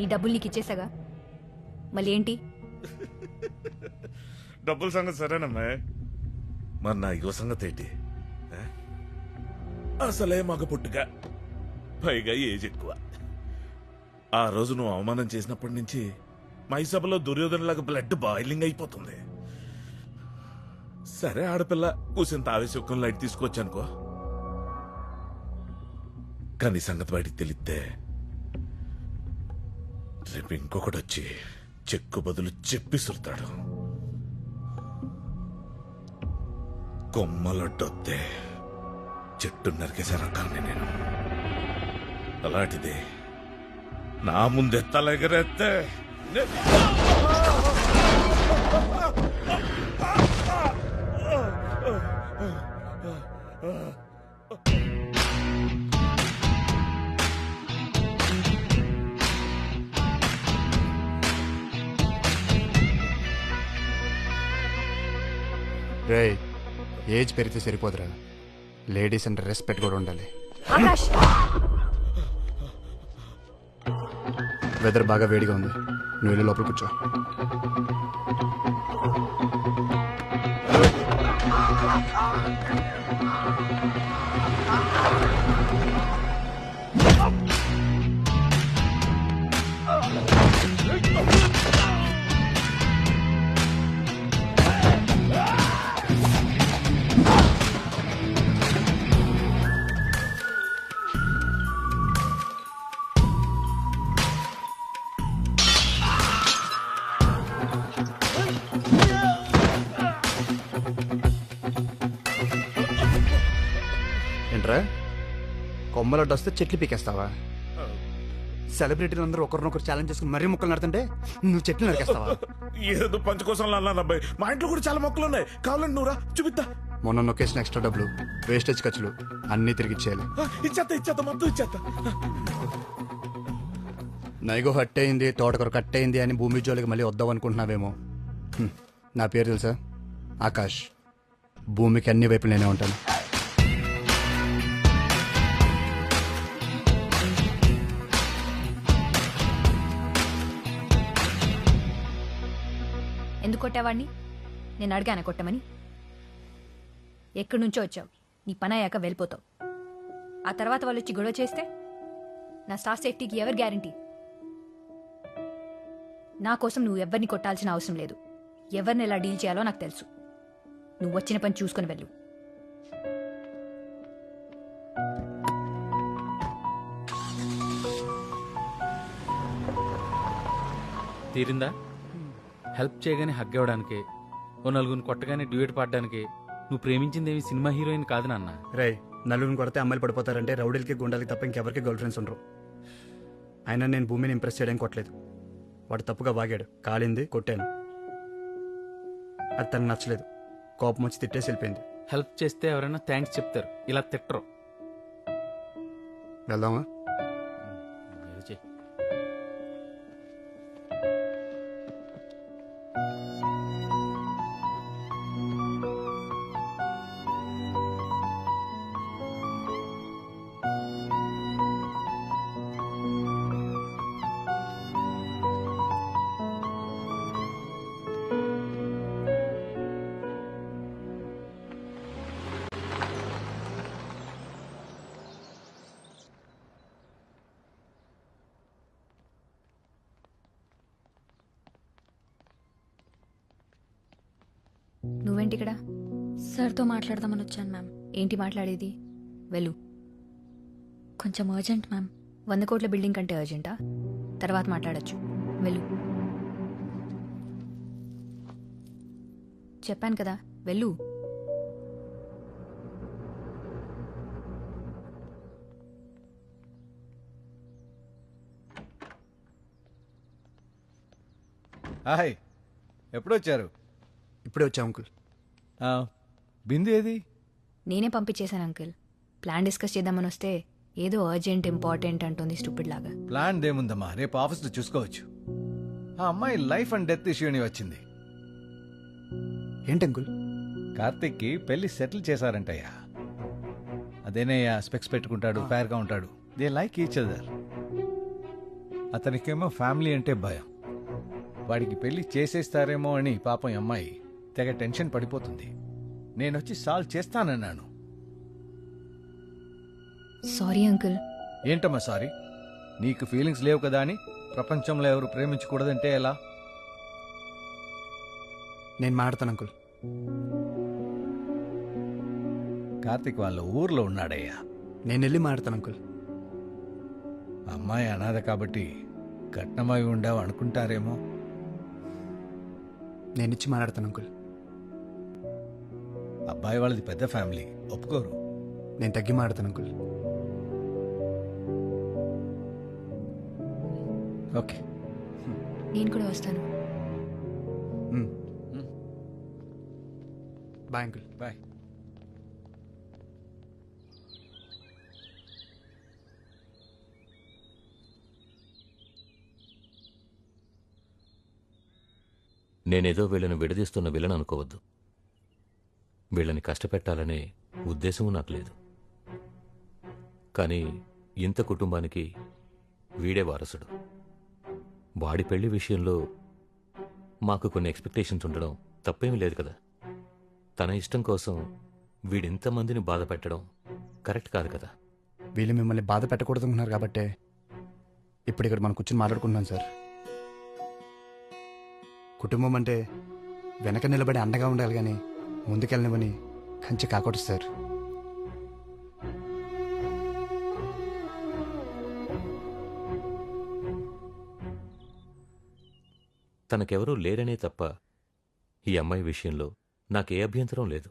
నీ డబ్బులు నీకు ఇచ్చేసాగా? మళ్ళీ ఏంటి? డబ్బుల సంగతి సరేనమ్మా మరి నా యువ సంగతి ఏంటి? ఆ? అసలే మగ పుట్టుగా పైగా ఏజ్ ఎక్కువ. ఆ రోజు నువ్వు అవమానం చేసినప్పటి నుంచి మై సభలో దుర్యోధనలాగా బ్లడ్ బాయిలింగ్ అయిపోతుంది. సరే ఆడపిల్ల కూసింత ఆవేశం లైట్ తీసుకొచ్చానుకో. కానీ సంగతి బయటికి తెలిస్తే రేపు ఇంకొకటి వచ్చి చెక్కు బదులు చెప్పిసురుతాడు కొమ్మలొడ్డొత్తే చెట్టు నరికేసే రకాన్ని నేను. అలాంటిది నా ముందే తలెగరెత్తే నే- రే ఏజ్ పెరిగితే సరిపోదురా. లేడీస్ అంటే రెస్పెక్ట్ కూడా ఉండాలి. ఆకాష్! వెదర్ బాగా వేడిగా ఉంది. నువ్వు వెళ్ళి లోపల కూర్చో. కొమ్మలడ్డు వస్తే చెట్లు పీకేస్తావా? సెలబ్రిటీలు అందరూ ఒకరినొకరు ఛాలెంజ్ చేసుకుని మరీ ముక్కలు నడుతుంటే నువ్వు చెట్లు నరికేస్తావా? ఏదో పంచ కోసం అన్నాను అబ్బాయి. మా ఇంట్లో కూడా చాలా మొక్కలు ఉన్నాయి. కావాలండి నువ్వురా చూపిద్దా మొన్న నొక్కేసిన ఎక్స్ట్రా డబ్బులు వేస్టేజ్ ఖర్చులు అన్నీ తిరిగి ఇచ్చేయాలి. ఆ, ఇచ్చేత్తా ఇచ్చేత్తా మొత్తం ఇచ్చేత్తా నైగో హట్ అయింది తోటకొర కట్ అయింది అని భూమి జోలికి మళ్ళీ వద్దాం అనుకుంటున్నావేమో. నా పేరు తెలుసా? ఆకాష్. భూమికి అన్ని వైపులు నేనే ఉంటాను. ఎందుకు కొట్టావాడిని నేను అడిగాను కొట్టమని? ఎక్కడి నుంచో వచ్చావు. నీ పని అయ్యాక వెళ్ళిపోతావు. ఆ తర్వాత వాళ్ళు వచ్చి గొడవ చేస్తే? నా స్టాఫ్ సేఫ్టీకి ఎవరు గ్యారంటీ? నా కోసం నువ్వు ఎవరిని కొట్టాల్సిన అవసరం లేదు. ఎవరిని ఎలా డీల్ చేయాలో నాకు తెలుసు. నువ్వు వచ్చిన పని చూసుకొని వెళ్ళు. తీరిందా? హెల్ప్ చేయగానే హగ్ ఇవ్వడానికి ఓ నలుగురిని కొట్టగానే డ్యూయట్ పాడడానికి నువ్వు ప్రేమించిందేమి సినిమా హీరోయిన్ కాదు నాన్న. రే నలుగురిని కొడితే అమ్మాయిలు పడిపోతారంటే రౌడీలకి గుండాలకి తప్ప ఇంకెవరికి గర్ల్ ఫ్రెండ్స్ ఉండరు. అయినా నేను భూమిని ఇంప్రెస్ చేయడానికి కొట్టలేదు. వాడు తప్పుగా వాగాడు. కాలింది కొట్టాను. అది తనకు నచ్చలేదు. కోపం వచ్చి తిట్టేసి వెళ్ళిపోయింది. హెల్ప్ చేస్తే ఎవరైనా థ్యాంక్స్ చెప్తారు. ఇలా తిట్టరు. వెళ్దామా? నువ్వేంటి ఇక్కడ సార్తో మాట్లాడదామని వచ్చాను మ్యామ్. ఏంటి మాట్లాడేది? వెళ్ళు. కొంచెం అర్జెంట్ మ్యామ్. వంద కోట్ల బిల్డింగ్ కంటే అర్జెంటా? తర్వాత మాట్లాడొచ్చు. వెళ్ళు. చెప్పాను కదా వెళ్ళు. హాయ్. ఎప్పుడొచ్చారు? ఇప్పుడే వచ్చా అంకుల్. బిందు ఏది? నేనే పంపించేశాను అంకిల్. ప్లాన్ డిస్కస్ చేద్దామని వస్తే ఏదో అర్జెంట్ ఇంపార్టెంట్ అంటుంది స్టూపిడ్ లాగా ప్లాన్ దేముందమ్మా రేపు ఆఫీస్లో చూసుకోవచ్చు. ఆ అమ్మాయి లైఫ్ అండ్ డెత్ ఇష్యూని వచ్చింది. ఏంటి అంకుల్? కార్తిక్కి పెళ్ళి సెటిల్ చేశారంటయ్యా. అదేనయ్యా స్పెక్స్ పెట్టుకుంటాడు ఫేర్గా ఉంటాడు. దే లైక్ ఈచ్ అదర్ అతనికేమో ఫ్యామిలీ అంటే భయం. వాడికి పెళ్ళి చేసేస్తారేమో అని పాపం ఈ అమ్మాయి తెగ టెన్షన్ పడిపోతుంది. నేనొచ్చి సాల్వ్ చేస్తానన్నాను. Sorry uncle. ఏంటమ్మా సారీ? నీకు ఫీలింగ్స్ లేవు కదా అని ప్రపంచంలో ఎవరు ప్రేమించకూడదంటే ఎలా? నేను మాడతాను అంకుల్. కార్తిక్ వాళ్ళ ఊర్లో ఉన్నాడయ్యా. నేను వెళ్ళి మాడతాను అంకుల్. అమ్మాయి అనాథ కాబట్టి కట్నమై ఉండవు అనుకుంటారేమో. నేను ఇచ్చి మాట్లాడతాను అంకుల్. అబ్బాయి వాళ్ళది పెద్ద ఫ్యామిలీ. ఒప్పుకోరు. నేను తగ్గి మాడతాను అంకుల్. ఓకే. నేను కూడా వస్తాను. Bye uncle. బాయ్. నేనేదో వీళ్ళని విడదీస్తున్న విలన్ అనుకోవద్దు. వీళ్ళని కష్టపెట్టాలనే ఉద్దేశము నాకు లేదు. కానీ ఇంత కుటుంబానికి వీడే వారసుడు. వాడి పెళ్ళి విషయంలో మాకు కొన్ని ఎక్స్పెక్టేషన్స్ ఉండడం తప్పేమీ లేదు కదా. తన ఇష్టం కోసం వీడింతమందిని బాధ పెట్టడం కరెక్ట్ కాదు కదా. వీళ్ళు మిమ్మల్ని బాధ పెట్టకూడదనుకున్నారు కాబట్టే ఇప్పుడు ఇక్కడ మనం కూర్చొని మాట్లాడుకుంటున్నాం సార్. కుటుంబం అంటే వెనక నిలబడి అండగా ఉండాలి కానీ ముందుకెళ్ళనివని కంచి కాకూడదు సార్. తనకెవరూ లేరనే తప్ప ఈ అమ్మాయి విషయంలో నాకే అభ్యంతరం లేదు.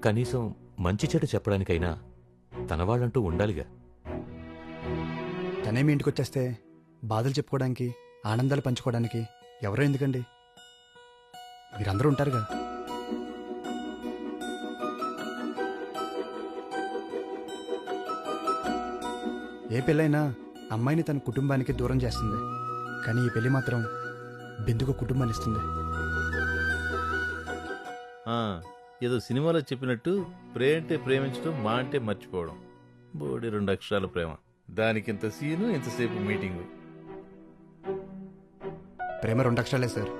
కనీసం మంచి చెడు చెప్పడానికైనా తన వాళ్ళంటూ ఉండాలిగా. తనే మీ ఇంటికి వచ్చేస్తే బాధలు చెప్పుకోవడానికి ఆనందాలు పంచుకోవడానికి ఎవరో ఎందుకండి? మీరందరూ ఉంటారుగా. ఏ పెళ్ళైనా అమ్మాయిని తన కుటుంబానికి దూరం చేస్తుంది. కానీ ఈ పెళ్ళి మాత్రం బిందుకు కుటుంబాన్ని ఇస్తుంది. ఆ, ఏదో సినిమాలో చెప్పినట్టు ప్రే అంటే ప్రేమించడం మా అంటే మర్చిపోవడం. బోడి రెండు అక్షరాల ప్రేమ. దానికి ఇంత సీను ఇంతసేపు మీటింగు. ప్రేమ రెండు అక్షరాలే సార్.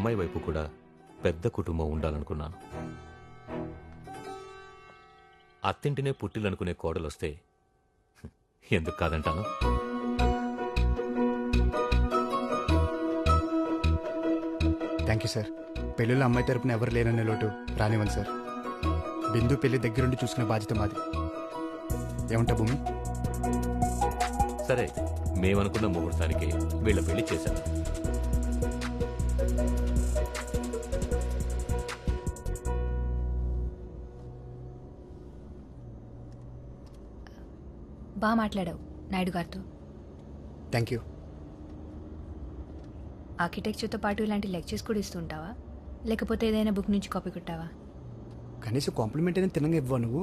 అమ్మాయి వైపు కూడా పెద్ద కుటుంబం ఉండాలనుకున్నాను. అత్తింటినే పుట్టిలనుకునే కోడలొస్తే ఎందుకు కాదంటాను? Thank you sir. పెళ్ళిలో అమ్మాయి తరపున ఎవరు లేరనే లోటు రానివ్వండి సార్. బిందు పెళ్ళి దగ్గరుండి చూసుకునే బాధ్యత మాది. ఏమంటా భూమి? సరే మేమనుకున్న ముహూర్తానికి వీళ్ళ పెళ్ళి చేశాను. బాగా మాట్లాడావు నాయుడు గారితో. థ్యాంక్ యూ ఆర్కిటెక్చర్తో పాటు ఇలాంటి లెక్చర్స్ కూడా ఇస్తుంటావా లేకపోతే ఏదైనా బుక్ నుంచి కాపీ కొట్టావా? కనీసం కాంప్లిమెంట్ అయినా తినంగా ఇవ్వవా నువ్వు?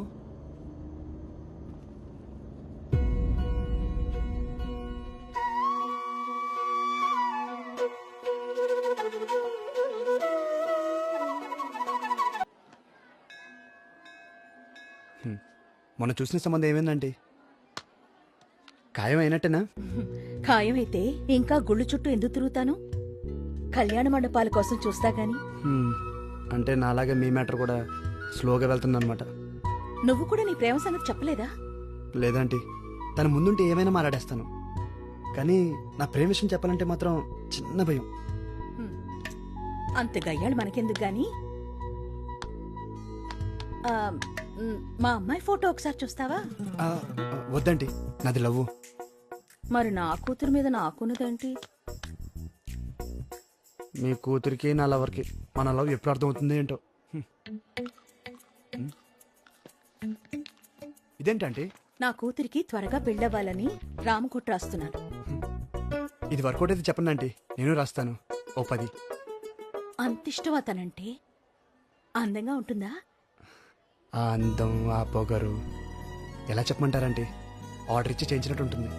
హ్మ్. మొన్న చూసిన సంబంధం ఏమైందండి? ఖాయం అయినట్టేనా ఖాయమైతే ఇంకా గుళ్ళు చుట్టూ ఎందుకు తిరుగుతాను? కళ్యాణ మండపాల కోసం చూస్తా గాని. అంటే నాలాగే మీ మ్యాటర్ కూడా స్లోగా వెళ్తుందన్నమాట. నువ్వు కూడా నీ ప్రేమ సంగతి చెప్పలేదా? లేదంటే. తన ముందుంటే ఏమైనా మాట్లాడేస్తాను. కానీ నా ప్రేమ విషయం చెప్పాలంటే మాత్రం చిన్న భయం. అంత గయ్యాళ్ళు మనకెందుకు గాని? మ్, అమ్మాయి ఫోటో ఒకసారి చూస్తావా? వద్దండి. నాది లవ్వు. మరి నా కూతురు మీద నాకున్నదేంటి? మీ కూతురికి నా లవర్కి మన లవ్ ఎప్పుడు అర్థమవుతుంది ఏంటో. ఇదేంటంటే నా కూతురికి త్వరగా పెళ్ళవ్వాలని రామకుట్ర రాస్తున్నాను. ఇది వర్కౌట్ అయితే చెప్పండి ఆంటీ. నేను రాస్తాను. ఓ పది. అంతిష్టం అతనంటే అందంగా ఉంటుందా? ఆ అందం ఆ పొగరు. ఎలా చెప్పమంటారంటే ఆర్డర్ ఇచ్చి చేయించినట్టు ఉంటుంది.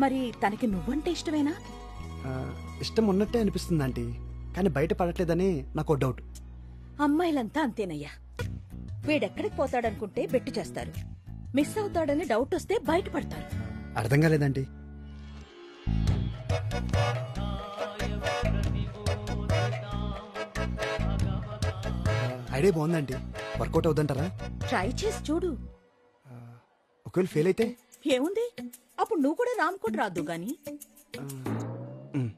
మరి తనకి నువ్వంటే ఇష్టమేనా? ఇష్టం ఉన్నట్టే అనిపిస్తుంది ఆంటీ. కానీ బయట పడట్లేదని నాకు డౌట్. అమ్మాయిలంతా అంతేనయ్యా. వీడెక్కడికి పోతాడనుకుంటే బెట్టు చేస్తారు. మిస్ అవుతాడని డౌట్ వస్తే బయటపడతారు అర్థం కాలేదండి. ఐడియా బాగుందండి. వర్కౌట్ అవుతుంటారా ట్రై చేసి చూడు. ఒకవేళ ఫెయిల్ అయితే? ఏముంది? అప్పుడు నువ్వు కూడా రామ్కోట్ రాదు గాని. మ్.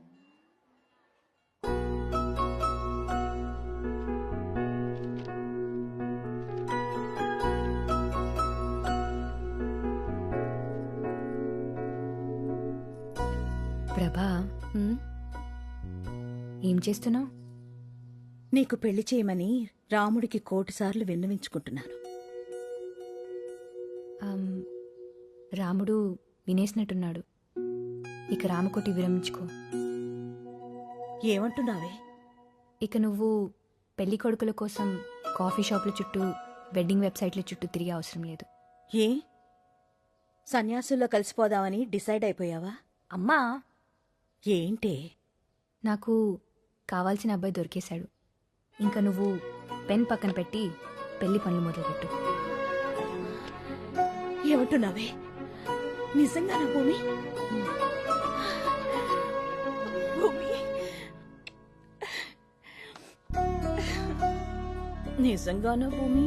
ప్రభా. ఏం చేస్తున్నావు? నీకు పెళ్ళి చేయమని రాముడికి కోటిసార్లు విన్నవించుకుంటున్నాను. రాముడు వినేసినట్టున్నాడు. ఇక రామకోటి విరమించుకో. ఏమంటున్నావే? ఇక నువ్వు పెళ్ళి కొడుకుల కోసం కాఫీ షాపుల చుట్టూ వెడ్డింగ్ వెబ్సైట్ల చుట్టూ తిరిగే అవసరం లేదు. ఏ? సన్యాసుల్లో కలిసిపోదామని డిసైడ్ అయిపోయావా? అమ్మా! ఏంటే? నాకు కావాల్సిన అబ్బాయి దొరికేశాడు. ఇంకా నువ్వు పెన్ పక్కన పెట్టి పెళ్ళి పనులు మొదలుపెట్టు. ఏమంటున్నావే? నిజంగా నా భూమి? భూమి? నిజంగానా భూమి?